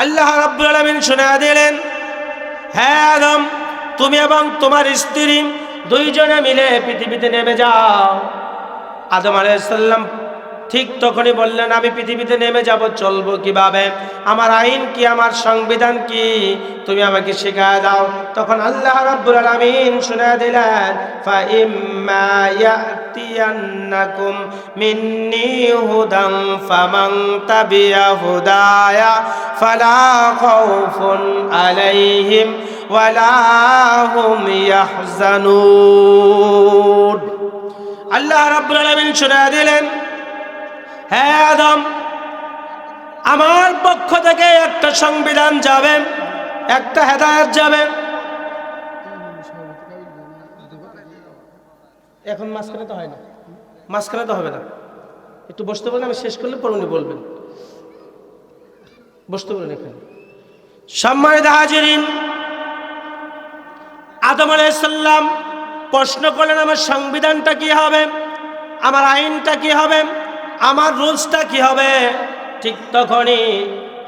আল্লাহ রাব্বুল আলামিন শোনা দিলেন হ্যাঁ আদম, তুমি এবং তোমার স্ত্রী দুইজনে মিলে পৃথিবীতে নেমে যাও। আদম আলাইসাল্লাম ঠিক তখনই বললেন, আমি পৃথিবীতে নেমে যাব, চলবো কীভাবে? আমার আইন কি, আমার সংবিধান কি? তুমি আমাকে শেখায় দাও। তখন আল্লাহ রাব্বুল আলামিন শুনে দিলেন, ফা ইম্মা ইয়াতিয়ান্নাকুম মিন্নি হুদান ফামান তাবিয়া হুদায়া, ফালা খাউফুন আলাইহিম, ওয়ালা হুম ইয়াহজানুন। আল্লাহ রাব্বুল আলামিন শুনে দিলেন হ্যাঁ আদম, আমার পক্ষ থেকে একটা সংবিধান যাবে, একটা হেদায়ত যাবে। এখন মাঝখানে তো হয় না মাঝখানে তো হবে না। একটু বসতে বলেন, আমি শেষ করলে পরে বলবেন। বসতে বলেন এখানে। সম্মানিত হাজিরিন, আদম আলাইসাল্লাম প্রশ্ন করলেন, আমার সংবিধানটা কি হবে? আমার আইনটা কি হবে? আমার রুলসটা কি হবে? ঠিক তখনই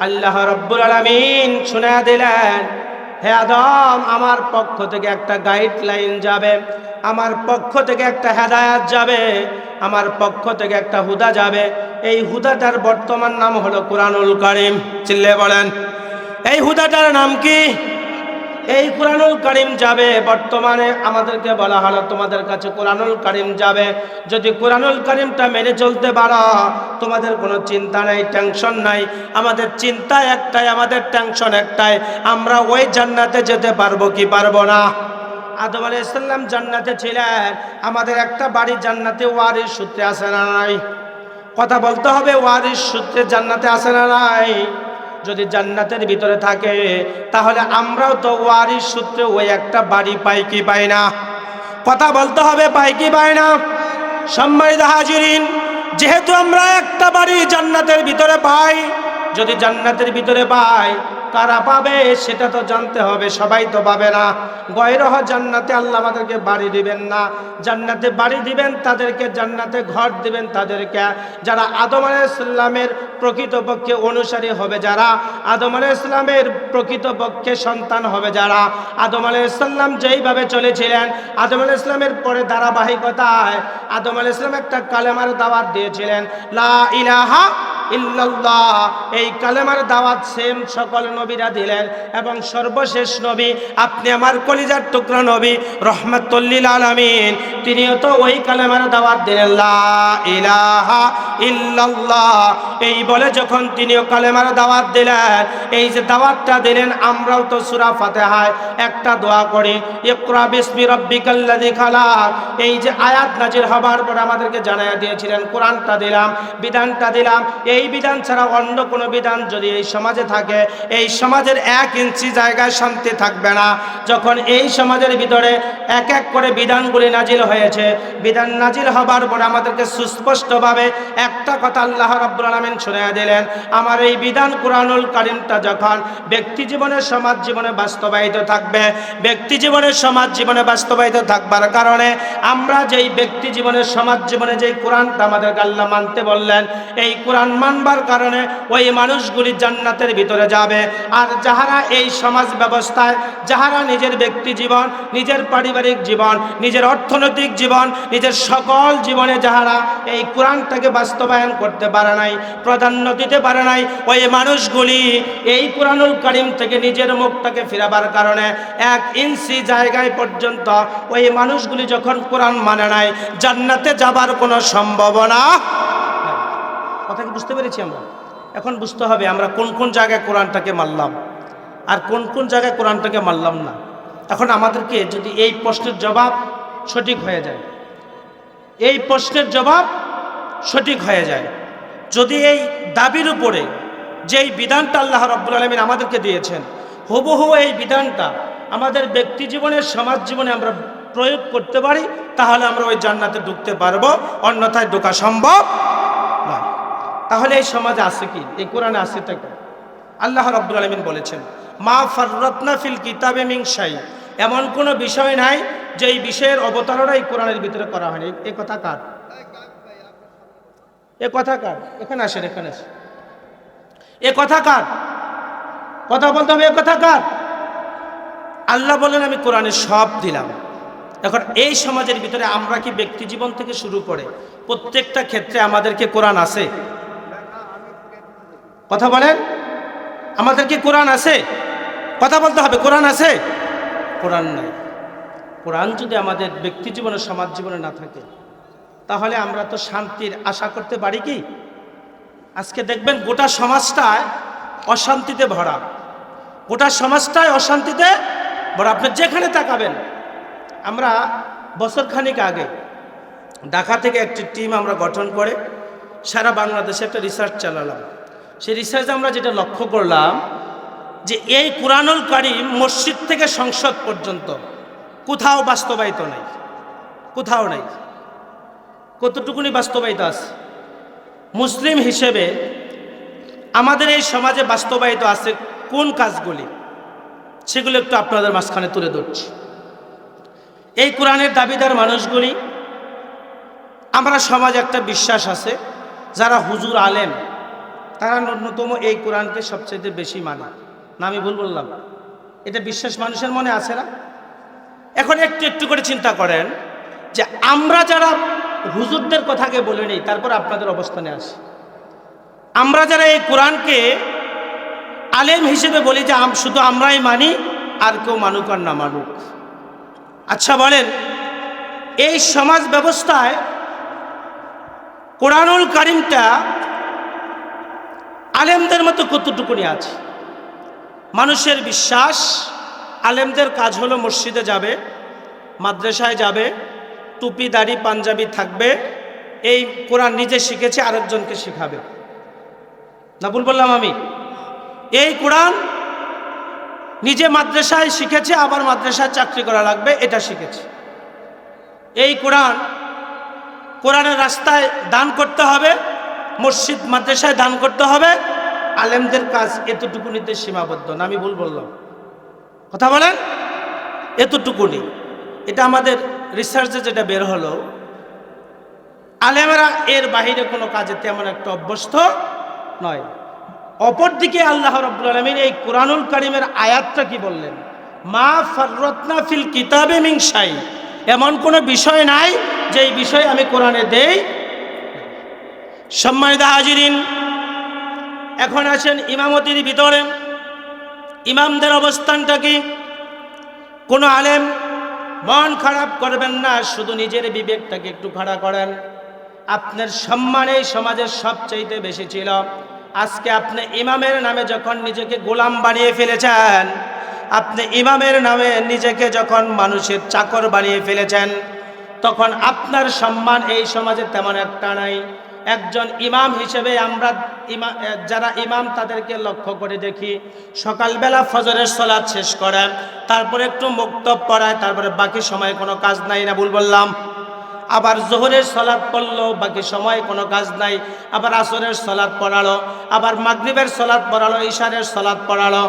আল্লাহ রব্বুল আলমিন শুনে দিলেন, হে আদম, আমার পক্ষ থেকে একটা গাইডলাইন যাবে, আমার পক্ষ থেকে একটা হেদায়াত যাবে, আমার পক্ষ থেকে একটা হুদা যাবে। এই হুদাটার বর্তমান নাম হলো কোরআনুল করিম। চিল্লে বলেন। এই হুদাটার নাম কি? এই কোরআনুল করিম যাবে, বর্তমানে আমাদেরকে বলা হলো তোমাদের কাছে কোরআনুল করিম যাবে। যদি কোরআনুল করিমটা মেনে চলতে পারো, তোমাদের কোনো চিন্তা নাই টেনশন নাই। আমাদের চিন্তা একটাই, আমাদের টেনশন একটাই। আমরা ওই জান্নাতে যেতে পারব কি পারব না? আদম আলাইহিস সালাম জান্নাতে ছিলেন। আমাদের একটা বাড়ি জান্নাতে ওয়ারিস সূত্রে আসে না নাই? কথা বলতে হবে ওয়ারিস সূত্রে জান্নাতে আসে না নাই? যদি জান্নাতের ভিতরে থাকে, তাহলে আমরাও তো ওয়ারির সূত্রে ওই একটা বাড়ি পাই কি পাই না? কথা বলতে হবে পাই কি পাই না? সম্মানিত হাজিরিন, যেহেতু আমরা একটা বাড়ি জান্নাতের ভিতরে পাই, যদি জান্নাতের ভিতরে পাই কারা পাবে সেটা তো জানতে হবে, সবাই তো পাবে না। গয়রহ জান্নাতে আল্লাহ আমাদেরকে বাড়ি দিবেন না। জান্নাতে বাড়ি দিবেন, তাদেরকে জান্নাতে ঘর দিবেন তাদেরকে। যারা আদম আলাইসাল্লামের প্রকৃতপক্ষে অনুসারী হবে যারা, আদম আলাইসাল্লামের প্রকৃতপক্ষে সন্তান হবে যারা। আদম আলাইসাল্লাম যেইভাবে চলেছিলেন, আদম আলাইসলামের পরে ধারাবাহিকতায় আদম আলাইসলাম একটা কালেমার দাওয়াত দিয়েছিলেন, লা ইলাহা ইল্লাল্লাহ, এই কালেমার দাওয়াত সেম সকল নবীরা দিলেন। এবং সর্বশেষ নবী, আপনি আমার কলিজার টুকরা নবী রহমতুল্লিল আলামিন, তিনিও তো ওই কালেমার দাওয়াত দিলেন ইলাহা ইল্লাল্লাহ। এই বলে যখন তিনিও কালেমার দাওয়াত দিলেন, এই যে দাওয়াতটা দিলেন, আমরাও তো সূরা ফাতিহায় একটা দোয়া করি, ইকরা বিসমি রাব্বিকাল্লাযী খালাক। এই যে আয়াত নাজির হবার পর আমাদেরকে জানাইয়া দিয়েছিলেন, কোরআনটা দিলাম, বিধানটা দিলাম। এই বিধান ছাড়া অন্য কোনো বিধান যদি এই সমাজে থাকে, এই সমাজের এক ইঞ্চি জায়গায় শান্তি থাকবে না। যখন এই সমাজের ভিতরে এক এক করে বিধানগুলি নাজিল হয়েছে, বিধান নাজিল হবার পর আমাদেরকে সুস্পষ্টভাবে একটা কথা আল্লাহ রাব্বুল আলামিন শুনিয়ে দিলেন, আমার এই বিধান কোরআনুল কারিমটা যখন ব্যক্তি জীবনে, সমাজ জীবনে বাস্তবায়িত থাকবে, ব্যক্তি জীবনে, সমাজ জীবনে বাস্তবায়িত থাকবার কারণে আমরা যেই ব্যক্তি জীবনে, সমাজ জীবনে যেই কোরআনটা আমাদেরকে আল্লাহ মানতে বললেন, এই কোরআন মানবার কারণে ওই মানুষগুলি জান্নাতের ভিতরে যাবে। আর যাহারা এই সমাজ ব্যবস্থায়, যাহারা নিজের ব্যক্তি জীবন, নিজের পারিবারিক জীবন, নিজের অর্থনৈতিক জীবন, নিজের সকল জীবনে যাহারা এই কোরআনটাকে বাস্তবায়ন করতে পারে নাই, প্রাধান্য দিতে পারে নাই, ওই মানুষগুলি এই কোরআনুল করিম থেকে নিজের মুখটাকে ফিরাবার কারণে এক ইঞ্চি জায়গায় পর্যন্ত ওই মানুষগুলি যখন কোরআন মানে নাই, জান্নাতে যাবার কোনো সম্ভাবনা কথা কি বুঝতে পেরেছি আমরা? এখন বুঝতে হবে আমরা কোন কোন জায়গায় কোরআনটাকে মারলাম আর কোন কোন জায়গায় কোরআনটাকে মারলাম না? এখন আমাদেরকে যদি এই প্রশ্নের জবাব সঠিক হয়ে যায়, এই প্রশ্নের জবাব সঠিক হয়ে যায়, যদি এই দাবির উপরে যেই বিধানটা আল্লাহ রব্বুল আলমিন আমাদেরকে দিয়েছেন, হুবহু এই বিধানটা আমাদের ব্যক্তি জীবনে, সমাজ জীবনে আমরা প্রয়োগ করতে পারি, তাহলে আমরা ওই জান্নাতে ঢুকতে পারব, অন্যথায় ঢোকা সম্ভব তাহলে এই সমাজে আছে কি? এই কোরআনে আছে কি? আল্লাহ রব্বুল আলমিন বলেছেন, মা ফাররত্না ফিল কিতাবে মিংসাই এমন কোনো বিষয় নাই যে এই বিষয়ের অবতারণা এই কোরআনের ভিতরে করা হয়নি। এ কথা কার? এ কথা কার? এখানে আসেন এখানে আসেন। এ কথা কার? কথা বলতে হবে, এ কথা কার? আল্লাহ বলেন, আমি কোরআনে সব দিলাম। এখন এই সমাজের ভিতরে আমরা কি ব্যক্তি জীবন থেকে শুরু করে প্রত্যেকটা ক্ষেত্রে আমাদেরকে কোরআন আছে? কথা বলেন? আমাদের কি কোরআন আছে? কথা বলতে হবে, কোরআন আছে? কোরআন নাই। কোরআন যদি আমাদের ব্যক্তি জীবনে, সমাজ জীবনে না থাকে, তাহলে আমরা তো শান্তির আশা করতে পারি কি? আজকে দেখবেন গোটা সমাজটায় অশান্তিতে ভরা। গোটা সমাজটায় অশান্তিতে ভরা। আপনি যেখানে তাকাবেন, আমরা বছরখানিক আগে ঢাকা থেকে একটি টিম আমরা গঠন করে সারা বাংলাদেশে একটা রিসার্চ চালালাম। সেই রিসার্চে আমরা যেটা লক্ষ্য করলাম যে এই কোরআনুল কারিম মসজিদ থেকে সংসদ পর্যন্ত কোথাও বাস্তবায়িত নাই। কোথাও নাই। কতটুকুনি বাস্তবায়িত আছে? মুসলিম হিসেবে আমাদের এই সমাজে বাস্তবায়িত আছে কোন কাজগুলি? সেগুলো একটু আপনাদের মাঝখানে তুলে ধরছি। এই কোরআনের দাবিদার মানুষগুলি, আমরা সমাজে একটা বিশ্বাস আছে, যারা হুজুর আলেম তারা ন্যূনতম এই কোরআনকে সবচেয়ে বেশি মানে। না, আমি ভুল বললাম। এটা বিশ্বাস মানুষের মনে আছে না? এখন একটু একটু করে চিন্তা করেন যে আমরা যারা হুজুরদের কথাকে বলে নেই, তারপর আপনাদের অবস্থানে আসি। আমরা যারা এই কোরআনকে আলেম হিসেবে বলি যে শুধু আমরাই মানি, আর কেউ মানুক আর না মানুক। আচ্ছা বলেন, এই সমাজ ব্যবস্থায় কোরআনুল কারিমটা আলেমদের মতো কতটুকুনি আছে? মানুষের বিশ্বাস, আলেমদের কাজ হলো মসজিদে যাবে, মাদ্রাসায় যাবে, টুপি, দাড়ি, পাঞ্জাবি থাকবে, এই কোরআন নিজে শিখেছে, আরেকজনকে শিখাবে। না ভুল বললাম আমি? এই কোরআন নিজে মাদ্রাসায় শিখেছে, আবার মাদ্রাসায় চাকরি করা লাগবে, এটা শিখেছে। এই কোরআন কোরআনের রাস্তায় দান করতে হবে, মসজিদ, মাদ্রাসায় দান করতে হবে আলেমদের কাজ এতটুকুনিতে সীমাবদ্ধ না, আমি ভুল বললাম। কথা বলেন? এতটুকুনি এটা আমাদের রিসার্চে যেটা বের হলো, আলেমেরা এর বাহিরে কোনো কাজে তেমন একটা অভ্যস্ত নয়। অপরদিকে আল্লাহ রব্বুল আলমিন এই কোরআনুল করিমের আয়াতটা কি বললেন? মা ফররত্না ফিল কিতাবে মিংসাই এমন কোনো বিষয় নাই যে এই বিষয় আমি কোরআনে দেই সম্মানিত হাজিরিন এখন আছেন ইমামতির ভিতরে। ইমামদের অবস্থানটা কি? কোনো আলেম মন খারাপ করবেন না, শুধু নিজের বিবেকটাকে একটু খাড়া করেন। আপনার সম্মান সমাজের সবচাইতে বেশি ছিল। আজকে আপনি ইমামের নামে যখন নিজেকে গোলাম বানিয়ে ফেলেছেন, আপনি ইমামের নামে নিজেকে যখন মানুষের চাকর বানিয়ে ফেলেছেন, তখন আপনার সম্মান এই সমাজে তেমন একটা নাই। একজন ইমাম হিসেবে আমরা যারা ইমাম তাদেরকে লক্ষ্য করে দেখি। সকালবেলা ফজরের সলাদ শেষ করেন তারপরে একটু মুক্তব পড়ায়, তারপরে বাকি সময় কোনো কাজ নাই না, ভুল বললাম। আবার জোহরের সলাদ পড়ল, বাকি সময় কোনো কাজ নাই। আবার আসরের সলাদ পড়ালো, আবার মাগরিবের সলাদ পড়ালো, ইশারের সলাদ পড়ালো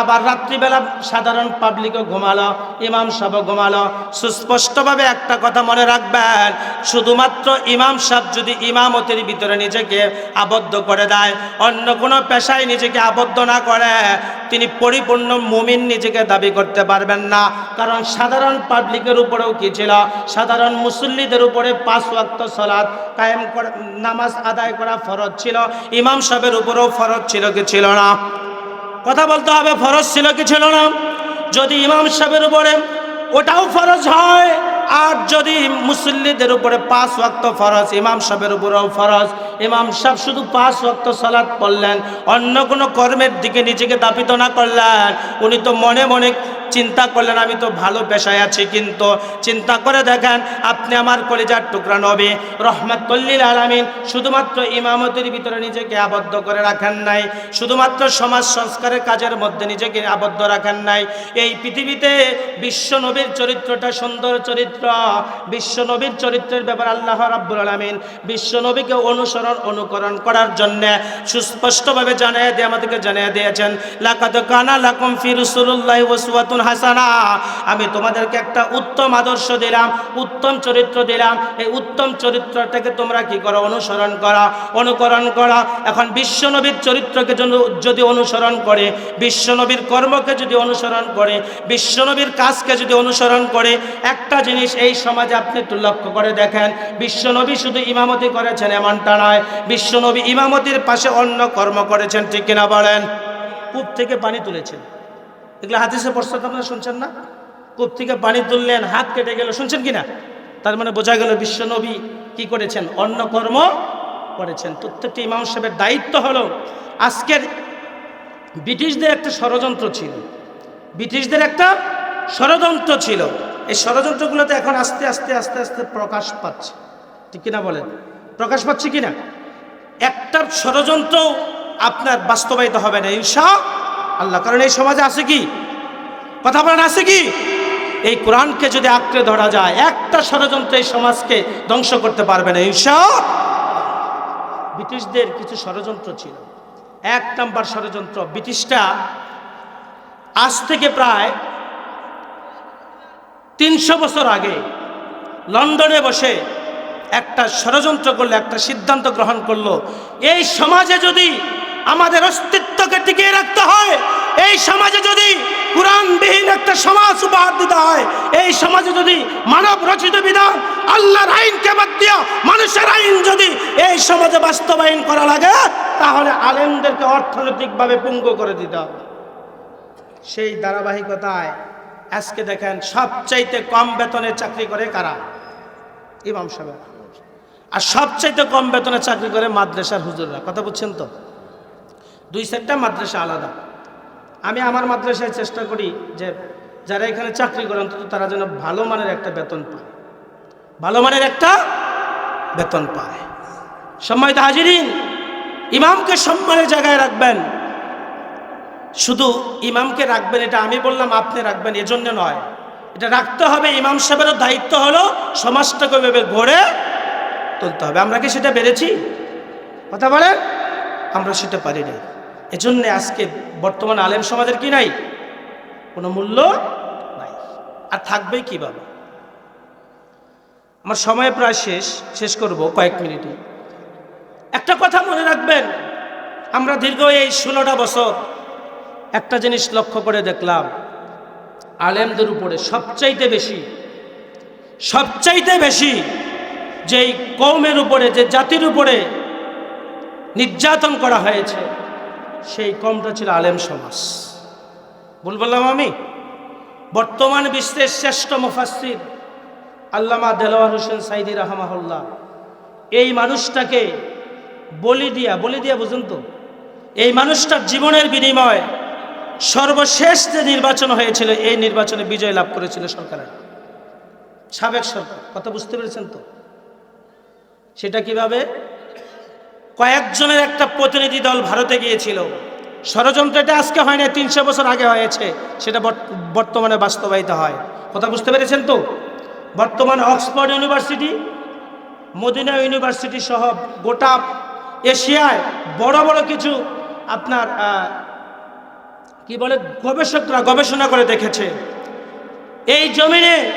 আবার রাত্রিবেলা সাধারণ পাবলিকও ঘুমালো, ইমাম সাহেব ঘুমালো। সুস্পষ্টভাবে একটা কথা মনে রাখবেন, শুধুমাত্র ইমাম সাহেব যদি ইমামতের ভিতরে নিজেকে আবদ্ধ করে দেয়, অন্য কোনো পেশায় নিজেকে আবদ্ধ না করে তিনি পরিপূর্ণ মুমিন নিজেকে দাবি করতে পারবেন না। কারণ সাধারণ পাবলিকের উপরেও কি ছিল? সাধারণ মুসল্লিদের উপরে পাঁচ ওয়াক্ত সলাৎ কায়েম করা, নামাজ আদায় করা ফরজ ছিল। ইমাম সাহেবের উপরেও ফরজ ছিল কি ছিল না? কথা বলতে হবে, ফরজ ছিল কি ছিল না? যদি ইমাম সাহেবের উপরে ওটাও ফরজ হয় আর যদি মুসল্লিদের উপরে পাঁচ ওয়াক্ত ফরজ, ইমাম সাহেবের উপরেও ফরজ, ইমাম সাহেব শুধু পাঁচ ওয়াক্ত সালাদ পড়লেন, অন্য কোনো কর্মের দিকে নিজেকে দাপিত না করলেন, উনি তো মনে মনে চিন্তা করলেন, আমি তো ভালো পেশায় আছি কিন্তু চিন্তা করে দেখেন, আপনি আমার কলেজার টুকরা নবী। রহমাতুল্লিল আলামিন, শুধুমাত্র ইমামতের ভিতরে নিজেকে আবদ্ধ করে রাখেন নাই, শুধুমাত্র সমাজ সংস্কারের কাজের মধ্যে নিজেকে আবদ্ধ রাখেন নাই। এই পৃথিবীতে বিশ্ব নবীর চরিত্রটা সুন্দর চরিত্র, বিশ্ব নবীর চরিত্রের ব্যাপার আল্লাহ রাব্বুল আলামিন বিশ্ব নবীকে অনুসরণ, অনুকরণ করার জন্য সুস্পষ্টভাবে জানিয়ে দিয়ে আমাদেরকে জানিয়ে দিয়েছেন, লাকাদ কানা লাকুম ফি রাসূলুল্লাহি ওয়াসওয়াতুন উসওয়াতুন হাসানা, আমি তোমাদেরকে একটা উত্তম আদর্শ দিলাম, উত্তম চরিত্র দিলাম। এই উত্তম চরিত্রটাকে তোমরা কি করো? অনুসরণ করা। অনুকরণ করা। এখন বিশ্বনবীর চরিত্রকে যদি অনুসরণ করে, বিশ্বনবীর কর্মকে যদি অনুসরণ করে, বিশ্বনবীর কাজকে যদি অনুসরণ করে, একটা জিনিস এই সমাজে আপনি একটু লক্ষ্য করে দেখেন, বিশ্বনবী শুধু ইমামতি করেছেন এমনটা নয়, বিশ্বনবী ইমামতির পাশে অন্য কর্ম করেছেন, ঠিক কিনা বলেন? কূপ থেকে পানি তুলেছেন। এগুলো হাদিসে পড়ছে তো আপনারা শুনছেন না? কূপ থেকে পানি তুললেন, হাত কেটে গেল, শুনছেন কি না তার মানে বোঝা গেল বিশ্বনবী কি করেছেন, অন্য কর্ম করেছেন। প্রত্যেকটি ইমাম সাহেবের দায়িত্ব হলো, আজকের ব্রিটিশদের একটা ষড়যন্ত্র ছিল। ব্রিটিশদের একটা ষড়যন্ত্র ছিল। এই ষড়যন্ত্রগুলোতে এখন আস্তে আস্তে আস্তে আস্তে প্রকাশ পাচ্ছে। ঠিক কিনা বলেন? প্রকাশ পাচ্ছে কিনা? একটা ষড়যন্ত্র আপনার বাস্তবায়িত হবে না, ইনশা আল্লাহ, কারণ এই সমাজে আছে কি? কথা বলেন, আছে কি? এই কোরআনকে যদি আঁকড়ে ধরা যায়, একটা ষড়যন্ত্র এই সমাজকে ধ্বংস করতে পারবে না ইনশা ব্রিটিশদের কিছু ষড়যন্ত্র ছিল। এক নাম্বার ষড়যন্ত্র ব্রিটিশটা আজ থেকে প্রায় তিনশো বছর আগে লন্ডনে বসে একটা ষড়যন্ত্র করল, একটা সিদ্ধান্ত গ্রহণ করল। এই সমাজে যদি আমাদের অস্তিত্বকে টিকিয়ে রাখতে হয়। এই সমাজে যদি কোরআনবিহীন একটা সমাজ উপহার দিতে হয়, এই সমাজে যদি মানব রচিত বিধান, আল্লাহর আইনকে বাদ দিয়া মানুষের আইন যদি এই সমাজে বাস্তবায়ন করা লাগে, তাহলে আলেমদেরকে অর্থনৈতিকভাবে পুঙ্গ করে দিতে হবে। সেই ধারাবাহিকতায় আজকে দেখেন সবচাইতে কম বেতনে চাকরি করে কারা? ইমাম সাহেব। আর সবচাইতে কম বেতনে চাকরি করে মাদ্রাসার হুজুররা। কথা বুঝছেন তো? দুই সেটটা মাদ্রাসা আলাদা। আমি আমার মাদ্রাসায় চেষ্টা করি যে যারা এখানে চাকরি করে, অন্তত তারা যেন ভালো মানের একটা বেতন পায়। ভালো মানের একটা বেতন পায়। সম্মানিত হাজিরিন, ইমামকে সম্মানের জায়গায় রাখবেন। শুধু ইমামকে রাখবেন, এটা আমি বললাম, আপনি রাখবেন, এজন্য নয়। এটা রাখতে হবে, ইমাম সাহেবেরও দায়িত্ব হলো সমাজটাকে ওইভাবে গড়ে তুলতে হবে। আমরা কি সেটা বেড়েছি কথা বলেন? আমরা সেটা পারি নাই এজন্য আজকে বর্তমান আলেম সমাজের কি নাই? কোনো মূল্য নাই। আর থাকবেই কীভাবে? আমার সময় প্রায় শেষ শেষ করব কয়েক মিনিটে একটা কথা মনে রাখবেন, আমরা দীর্ঘ এই ষোলোটা বছর একটা জিনিস লক্ষ্য করে দেখলাম, আলেমদের উপরে সবচাইতে বেশি সবচাইতে বেশি যেই কৌমের উপরে, যে জাতির উপরে নির্যাতন করা হয়েছে সেই কমটা ছিল আলেম সমাজ। ভুল বললাম আমি? বর্তমান বিশ্বের শ্রেষ্ঠ মুফাসির আল্লামা দেলোয়ার হোসেন সাইদি রহমাহুল্লাহ। এই মানুষটাকে বলি দিয়া বলি দিয়া বুঝুন তো, এই মানুষটার জীবনের বিনিময় সর্বশেষ যে নির্বাচন হয়েছিল, এই নির্বাচনে বিজয় লাভ করেছিল সরকারের সাবেক সরকার, কথা বুঝতে পেরেছেন তো? সেটা কীভাবে? কয়েকজনের একটা প্রতিনিধি দল ভারতে গিয়েছিল। ষড়যন্ত্রটা আজকে হয় না তিনশো বছর আগে হয়েছে, সেটা বর্ত- বর্তমানে বাস্তবায়িত হয়। কথা বুঝতে পেরেছেন তো? বর্তমানে অক্সফোর্ড ইউনিভার্সিটি, মদিনা ইউনিভার্সিটি সহ গোটা এশিয়ায় বড় বড় কিছু আপনার কি বলে, গবেষকরা গবেষণা করে দেখেছে। এই জমিনে,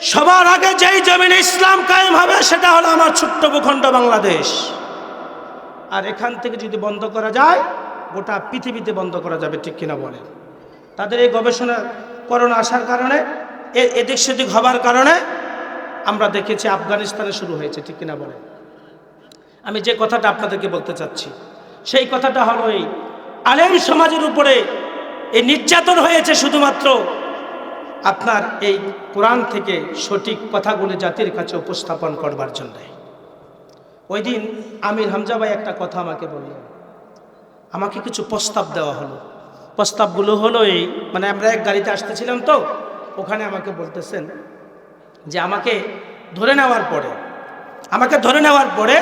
সবার আগে যেই জমিনে ইসলাম কায়েম হবে, সেটা হলো আমার ছোট্ট ভূখণ্ড বাংলাদেশ। আর এখান থেকে যদি বন্ধ করা যায়, গোটা পৃথিবীতে বন্ধ করা যাবে, ঠিক কিনা বলে? তাদের এই গবেষণা করোনা আসার কারণে এদিক সেদিক হবার কারণে আমরা দেখেছি আফগানিস্তানে শুরু হয়েছে, ঠিক কিনা বলে? আমি যে কথাটা আপনাদেরকে বলতে চাচ্ছি, সেই কথাটা হলো এই, আলেম সমাজের উপরে এই নির্যাতন হয়েছে শুধুমাত্র আপনার এই কোরআন থেকে সঠিক কথাগুলি জাতির কাছে উপস্থাপন করবার জন্য। ওই দিন আমির হামজা ভাই একটা কথা আমাকে বললেন। আমাকে কিছু প্রস্তাব দেওয়া হলো। প্রস্তাবগুলো হলো এই মানে আমরা এক গাড়িতে আসতেছিলাম তো, ওখানে আমাকে বলতেছেন যে আমাকে ধরে নেওয়ার পরে, আমাকে ধরে নেওয়ার পরে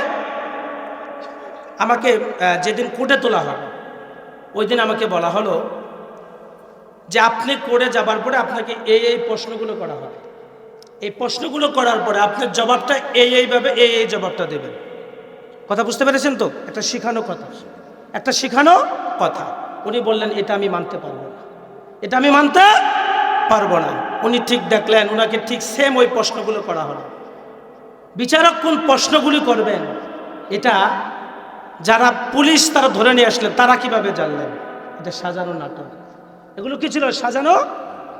আমাকে যেদিন কোর্টে তোলা হবে ওই দিন আমাকে বলা হলো যে আপনি করে যাবার পরে আপনাকে এই এই প্রশ্নগুলো করা হবে। এই প্রশ্নগুলো করার পরে আপনার জবাবটা এই, এইভাবে এই এই জবাবটা দেবেন। কথা বুঝতে পেরেছেন তো? একটা শিখানো কথা। একটা শিখানো কথা। উনি বললেন, এটা আমি মানতে পারব না। এটা আমি মানতে পারব না। উনি ঠিক দেখলেন ওনাকে ঠিক সেম ওই প্রশ্নগুলো করা হলো। বিচারক কোন প্রশ্নগুলি করবেন? এটা যারা পুলিশ তারা ধরে নিয়ে আসলেন, তারা কীভাবে জানলেন? এটা সাজানো নাটক। এগুলো কি ছিল? সাজানো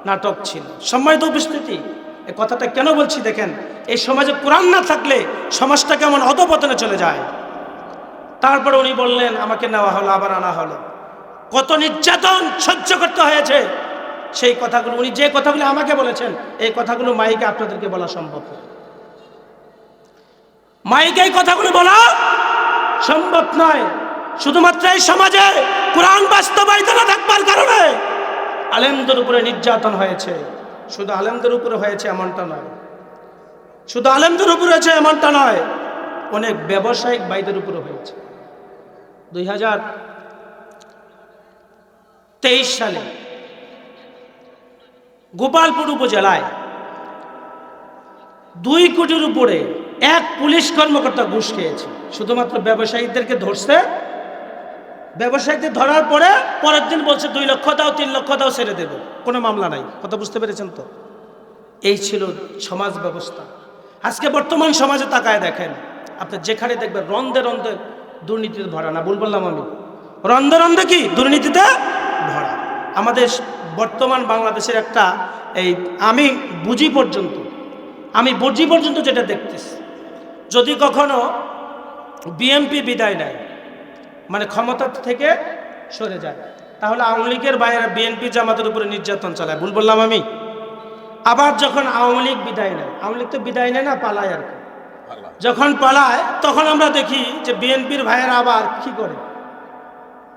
নাটক ছিল। সম্মানিত উপস্থিতি, এ কথাটা কেন বলছি দেখেন, এই সমাজে কোরআন না থাকলে সমাজটা কেমন অধপতনে চলে যায়। তারপরে উনি বললেন, আমাকে নেওয়া হলো, আবার আনা হলো। কত নির্যাতন সহ্য করতে হয়েছে। সেই কথাগুলো, উনি যে কথাগুলো আমাকে বলেছেন, এই কথাগুলো মাইকে আপনাদেরকে বলা সম্ভব। মাইকে এই কথাগুলো বলা সম্ভব নয়। শুধুমাত্র এই সমাজে কোরআন বাস্তবায়িত না থাকবার কারণে আলেমদের উপরে নির্যাতন হয়েছে। শুধু আলেমদের উপরে হয়েছে এমনটা নয়। শুধু আলেমদের উপরে হয়েছে এমনটা নয় অনেক ব্যবসায়িক বাইদের উপরে হয়েছে। দুই হাজার তেইশ সালে গোপালপুর উপজেলায় দুই কোটির উপরে এক পুলিশ কর্মকর্তা ঘুষ খেয়েছে। শুধুমাত্র ব্যবসায়ীদেরকে ধরছে। ব্যবসায়ীদের ধরার পরে পরের দিন বলছে, দুই লক্ষ দাও, তিন লক্ষ দাও, ছেড়ে দেবো। কোনো মামলা নাই। কথা বুঝতে পেরেছেন তো? এই ছিল সমাজ ব্যবস্থা। আজকে বর্তমান সমাজে তাকায় দেখেন আপনি যেখানে দেখবেন, রন্ধে রন্ধে দুর্নীতিতে ভরা। না, ভুল বললাম আমি। রন্ধে রন্ধে কি? দুর্নীতিতে ভরা। আমাদের বর্তমান বাংলাদেশের একটা এই আমি বুঝি পর্যন্ত, আমি বুঝি পর্যন্ত যেটা দেখতেছি, যদি কখনো বিএমপি বিদায় নেয় মানে ক্ষমতা থেকে সরে যায়, তাহলে আওয়ামী লীগের বাইরে বিএনপি জামাতের উপরে নির্যাতন চালায়। ভুল বললাম আমি। আবার যখন আওয়ামী লীগ বিদায় নেয়, আওয়ামী লীগ তো বিদায় নেয় না, পালায় আর কি। যখন পালায়, তখন আমরা দেখি যে বিএনপির ভাইয়েরা আবার কি করে?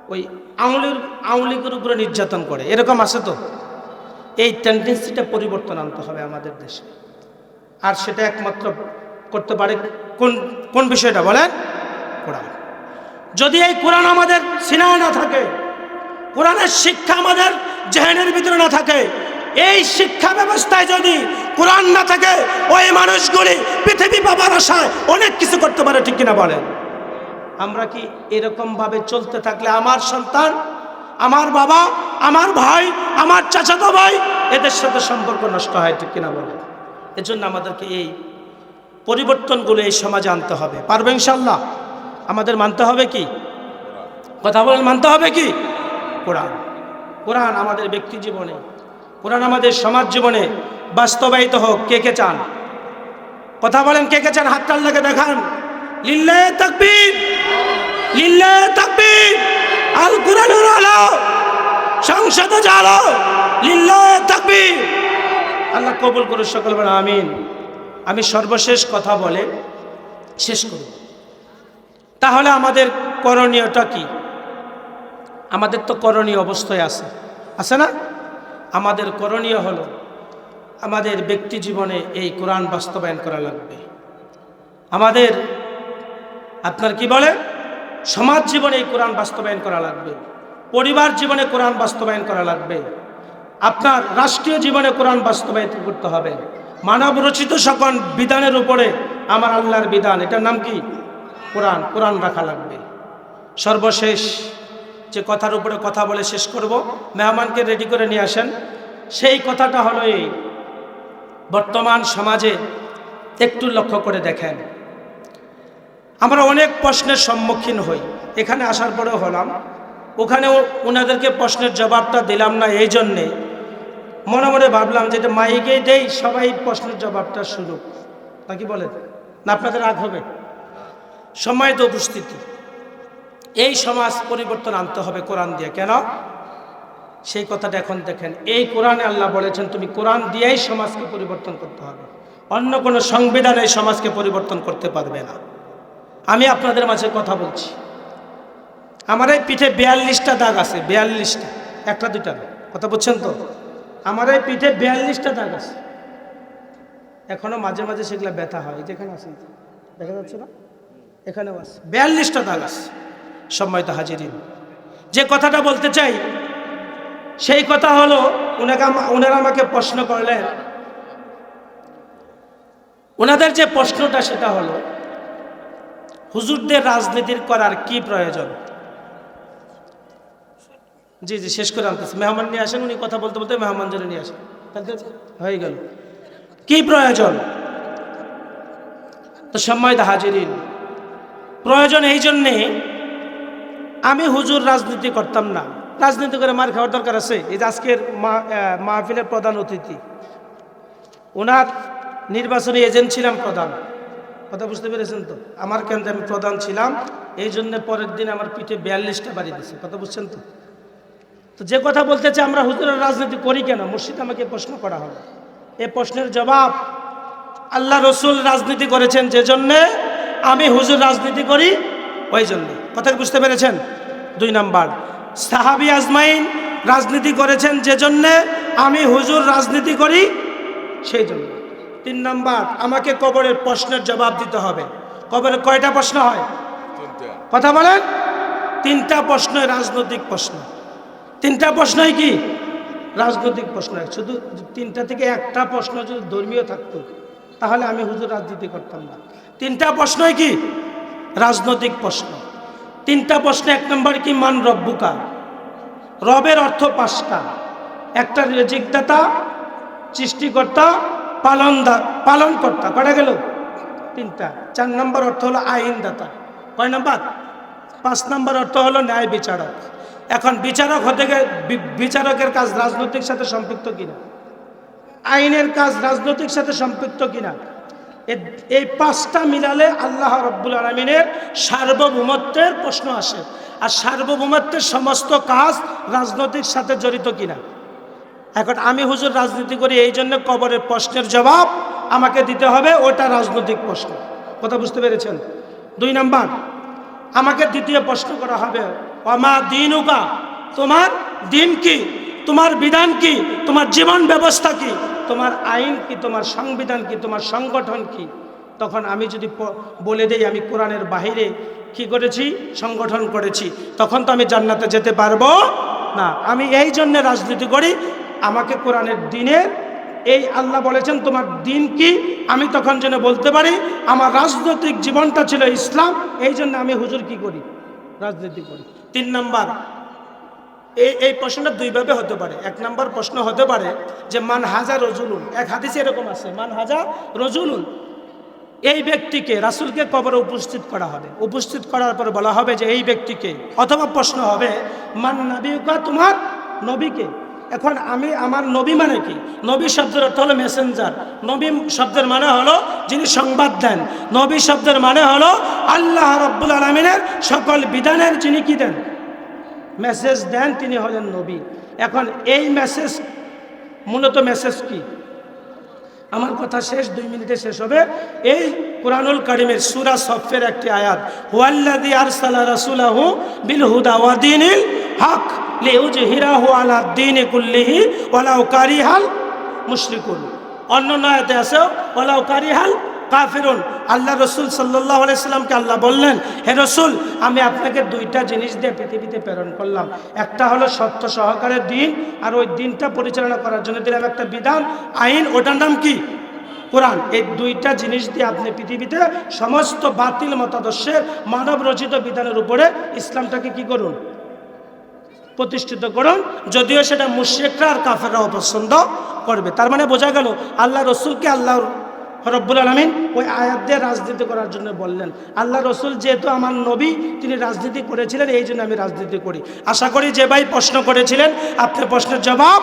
ওই আওয়ামী আওয়ামী উপরে নির্যাতন করে। এরকম আছে তো? এই টেন্ডেন্সিটা পরিবর্তন আনতে হবে আমাদের দেশে। আর সেটা একমাত্র করতে পারে কোন কোন বিষয়টা বলেন? কোরআন। যদি এই কোরআন আমাদের সিনায় না থাকে, কোরআনের শিক্ষা আমাদের জেহেনের ভিতরে না থাকে এই শিক্ষা ব্যবস্থায় যদি কোরআন না থাকে, ওই মানুষগুলি পৃথিবী পাবার আশায় অনেক কিছু করতে পারে, ঠিক কিনা বলেন? আমরা কি এরকম ভাবে চলতে থাকলে আমার সন্তান, আমার বাবা, আমার ভাই, আমার চাচাতো ভাই এদের সাথে সম্পর্ক নষ্ট হয়, ঠিক কিনা বলেন? এজন্য আমাদেরকে এই পরিবর্তনগুলো এই সমাজে আনতে হবে। পারবে ইনশাল্লাহ আমাদের মানতে হবে কি? কথা বলেন, মানতে হবে কি? কোরআন। কোরআন আমাদের ব্যক্তি জীবনে কোরআন আমাদের সমাজ জীবনে বাস্তবায়িত হোক। কে কে চান? কথা বলেন, কে কে চান? হাত লাগে দেখান। লিল্লে তাকবীর লিল্লে তাকবীর। আল কোরআনুর আলো, সংসদে জালো লিল্লে তাকবীর। আল্লাহ কবুল করে সকল বলে আমিন। আমি সর্বশেষ কথা বলে শেষ করব। তাহলে আমাদের করণীয়টা কি? আমাদের তো করণীয় অবস্থায় আছে। আছে না? আমাদের করণীয় হলো আমাদের ব্যক্তি জীবনে এই কোরআন বাস্তবায়ন করা লাগবে। আমাদের, আপনার কি বলে? সমাজ জীবনে এই কোরআন বাস্তবায়ন করা লাগবে। পরিবার জীবনে কোরআন বাস্তবায়ন করা লাগবে। আপনার রাষ্ট্রীয় জীবনে কোরআন বাস্তবায়ন করতে হবে। মানব রচিত সকল বিধানের উপরে আমার আল্লাহর বিধান। এটার নাম কি? কোরআন। কোরআন রাখা লাগবে। সর্বশেষ যে কথার উপরে কথা বলে শেষ করব। মেহমানকে রেডি করে নিয়ে আসেন। সেই কথাটা হলো এই। বর্তমান সমাজে একটু লক্ষ্য করে দেখেন। আমরা অনেক প্রশ্নের সম্মুখীন হই। এখানে আসার পরেও হলাম। ওখানেও ওনাদেরকে প্রশ্নের জবাবটা দিলাম না এই জন্যে। মনে মনে ভাবলাম যে এটা মাইকেই দেই, সবাই প্রশ্নের জবাবটা শুরু নাকি বলেন? না, আপনাদের রাগ হবে? সময় তো উপস্থিতি। এই সমাজ পরিবর্তন আনতে হবে কোরআন দিয়ে। কেন? সেই কথাটা এখন দেখেন। এই কোরআনে আল্লাহ বলেছেন, তুমি কোরআন দিয়েই সমাজকে পরিবর্তন করতে হবে। অন্য কোনো সংবিধান এই সমাজকে পরিবর্তন করতে পারবে না। আমি আপনাদের মাঝে কথা বলছি। আমার এই পিঠে বিয়াল্লিশটা দাগ আছে, বিয়াল্লিশটা। একটা, দুইটা না। কথা বলছেন তো? আমার এই পিঠে বিয়াল্লিশটা দাগ আছে। এখনও মাঝে মাঝে সেগুলো ব্যথা হয়। যেখানে আছে দেখা যাচ্ছে না? এখানেও আছে। বিয়াল্লিশটা দাগ আছে। সম্মানিত হাজিরিন। যে কথাটা বলতে চাই, সেই কথা হলো, উনাকে উনারা আমাকে প্রশ্ন করলেন। ওনাদের যে প্রশ্নটা সেটা হলো, হুজুরদের রাজনীতির করার কি প্রয়োজন? জি জি, শেষ করে আনতেছি। মেহমান নিয়ে আসেন, উনি কথা বলতে বলতে মেহমান জন্য নিয়ে আসেন। হয়ে গেল। কি প্রয়োজন? তো সম্মানিত হাজিরিন, প্রয়োজন এই জন্যে আমি হুজুর রাজনীতি করতাম না। রাজনীতি করে মার খাওয়ার দরকার আছে। এই যে আজকের মাহফিলের প্রধান অতিথি। ওনার নির্বাচনী এজেন্ট ছিলাম প্রধান। কথা বুঝতে পেরেছেন তো? আমার কেন্দ্রে আমি প্রধান ছিলাম। এই জন্য পরের দিন আমার পিঠে বিয়াল্লিশটা বাড়ি দিছে। কথা বুঝছেন তো? তো যে কথা বলতে চাই, আমরা হুজুরের রাজনীতি করি কেন? মুর্শিদ আমাকে প্রশ্ন করা হবে এ প্রশ্নের জবাব, আল্লাহ রসুল রাজনীতি করেছেন যে জন্যে, আমি হুজুর রাজনীতি করি ওই জন্য। কথা বুঝতে পেরেছেন? দুই নাম্বার। সাহাবি আজমাইন রাজনীতি করেছেন যে জন্যে আমি হুজুর রাজনীতি করি সেই জন্য। তিন নাম্বার আমাকে কবরের প্রশ্নের জবাব দিতে হবে। কবরের কয়টা প্রশ্ন হয়? কথা বলেন। তিনটা প্রশ্ন রাজনৈতিক প্রশ্ন। তিনটা প্রশ্নই কি? রাজনৈতিক প্রশ্ন শুধু তিনটা থেকে একটা প্রশ্ন যদি ধর্মীয় থাকতো তাহলে আমি হুজুর রাজনীতি করতাম না। তিনটা প্রশ্নই কি? রাজনৈতিক প্রশ্ন। তিনটা প্রশ্ন এক নম্বর কি, মান রব্বুকা? রবের অর্থ পাঁচটা। একটা রেজিকদাতা, সৃষ্টিকর্তা, পালনদা, পালনকর্তা। কটা গেল? তিনটা। চার নম্বর অর্থ হলো আইনদাতা। কয় নম্বর? পাঁচ নম্বর অর্থ হলো ন্যায় বিচারক। এখন বিচারক হতে গেলে বিচারকের কাজ রাজনৈতিক সাথে সম্পৃক্ত কিনা? আইনের কাজ রাজনৈতিক সাথে সম্পৃক্ত কিনা? এই পাঁচটা মিলালে আল্লাহ রব্বুল আলমিনের সার্বভৌমত্বের প্রশ্ন আসে। আর সার্বভৌমত্বের সমস্ত কাজ রাজনৈতিক সাথে জড়িত কিনা। এখন আমি হুজুর রাজনীতি করি, এই জন্য কবরের প্রশ্নের জবাব আমাকে দিতে হবে, ওটা রাজনৈতিক প্রশ্ন। কথা বুঝতে পেরেছেন? দুই নাম্বার, আমাকে দ্বিতীয় প্রশ্ন করা হবে অমা দিনুকা? তোমার দিন কি? তোমার বিধান কি? তোমার জীবন ব্যবস্থা কি? তোমার আইন কি, তোমার সংবিধান কি, তোমার সংগঠন কি? তখন আমি যদি বলে দেই, আমি কোরআনের বাহিরে কি করেছি? সংগঠন করেছি। তখন তো আমি জান্নাতে যেতে পারব না। আমি এই জন্য রাজনীতি করি, আমাকে কোরআনের দিনের এই আল্লাহ বলেছেন, তোমার দিন কি? আমি তখন যেন বলতে পারি, আমার রাজনৈতিক জীবনটা ছিল ইসলাম, এই জন্য আমি হুজুর কি করি? রাজনীতি করি। তিন নাম্বার এই এই প্রশ্নটা দুইভাবে হতে পারে। এক নাম্বার প্রশ্ন হতে পারে যে, মান হাজা রজুলুন? এক হাদিসে এরকম আছে, মান হাজা রজুলুন? এই ব্যক্তিকে রাসূলকে কবরে উপস্থিত করা হবে। উপস্থিত করার পর বলা হবে যে, এই ব্যক্তিকে। অথবা প্রশ্ন হবে, মান নবীকা তোমার নবীকে? এখন আমি, আমার নবী মানে কি? নবী শব্দের অর্থ হলো মেসেঞ্জার নবী শব্দের মানে হলো যিনি সংবাদ দেন। নবী শব্দের মানে হলো আল্লাহ রব্বুল আলমিনের সকল বিধানের যিনি কি দেন? মেসেজ দেন তিনি হলেন নবী। এখন এই মেসেজ, মূলত মেসেজ কি? আমার কথা শেষ, দুই মিনিটে শেষ হবে। এই কোরআনুল করিমের সুরা সফের একটি আয়াত ওয়াল্লাদি আরসালা রাসূলাহু বিল হুদা ওয়া দীনিল হক লিউজহিরাহু আলা দ্বীনি কুল্লিহি ওয়ালাউ কারিহাল মুশরিকুন। অন্য আয়াতে আছে, ওয়ালাউ কারিহাল কাফিরুন। আল্লাহ রসুল সাল্লাহ আলাইসাল্লামকে আল্লাহ বললেন, হে রসুল, আমি আপনাকে দুইটা জিনিস দিয়ে পৃথিবীতে প্রেরণ করলাম। একটা হলো সত্য সহকারের দিন, আর ওই দিনটা পরিচালনা করার জন্য দিলাম একটা বিধান। আইন, ওটার নাম কি? কোরআন। এই দুইটা জিনিস দিয়ে আপনি পৃথিবীতে সমস্ত বাতিল মতাদর্শের মানব রচিত বিধানের উপরে ইসলামটাকে কি করুন? প্রতিষ্ঠিত করুন। যদিও সেটা মুশ্রিকরা আর কাফেররা অপছন্দ করবে। তার মানে বোঝা গেল, আল্লাহ রসুলকে আল্লাহ রব্বুল আলমিন ওই আয়াত দিয়ে রাজনীতি করার জন্য বললেন। আল্লাহ রসুল যেহেতু আমার নবী, তিনি রাজনীতি করেছিলেন, এই জন্য আমি রাজনীতি করি। আশা করি যে ভাই প্রশ্ন করেছিলেন আপনার প্রশ্নের জবাব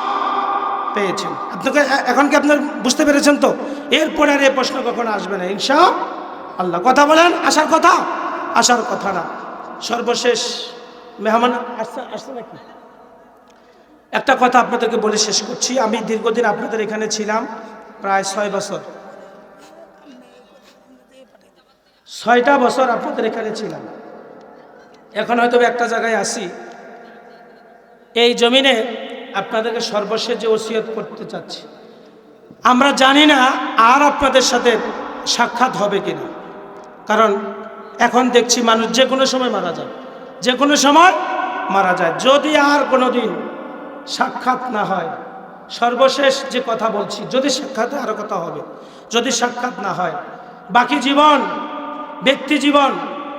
পেয়েছেন। আপনাকে এখন কি আপনার বুঝতে পেরেছেন তো? এরপরে আর এই প্রশ্ন কখনো আসবে না ইনশা আল্লাহ কথা বলেন, আসার কথা? আসার কথা না। সর্বশেষ মেহমান আসছে আসছে নাকি? একটা কথা আপনাদেরকে বলে শেষ করছি। আমি দীর্ঘদিন আপনাদের এখানে ছিলাম, প্রায় ছয় বছর। ছয়টা বছর আপনাদের এখানে ছিলাম। এখন হয়তো একটা জায়গায় আসি এই জমিনে আপনাদেরকে সর্বশেষ যে ওসিয়ত করতে চাচ্ছি, আমরা জানি না আর আপনাদের সাথে সাক্ষাৎ হবে কিনা। কারণ এখন দেখছি মানুষ যে কোনো সময় মারা যায়, যে কোনো সময় মারা যায়। যদি আর কোনো দিন সাক্ষাৎ না হয়, সর্বশেষ যে কথা বলছি, যদি সাক্ষাৎ আরও কথা হবে, যদি সাক্ষাৎ না হয়, বাকি জীবন ব্যক্তি জীবন,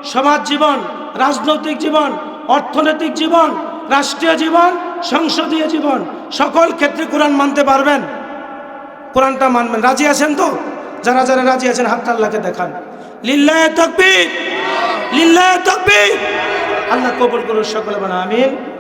সমাজ জীবন, রাজনৈতিক জীবন, অর্থনৈতিক জীবন, রাষ্ট্রীয় জীবন, সংসদীয় জীবন, সকল ক্ষেত্রে কোরআন মানতে পারবেন। কোরআনটা মানবেন। রাজি আছেন তো? যারা যারা রাজি আছেন হাত আল্লাহকে দেখান। লিল্লায় তকবীর! লিল্লায় তকবীর! আল্লাহ কবুল করুন সকলে মানে আমিন।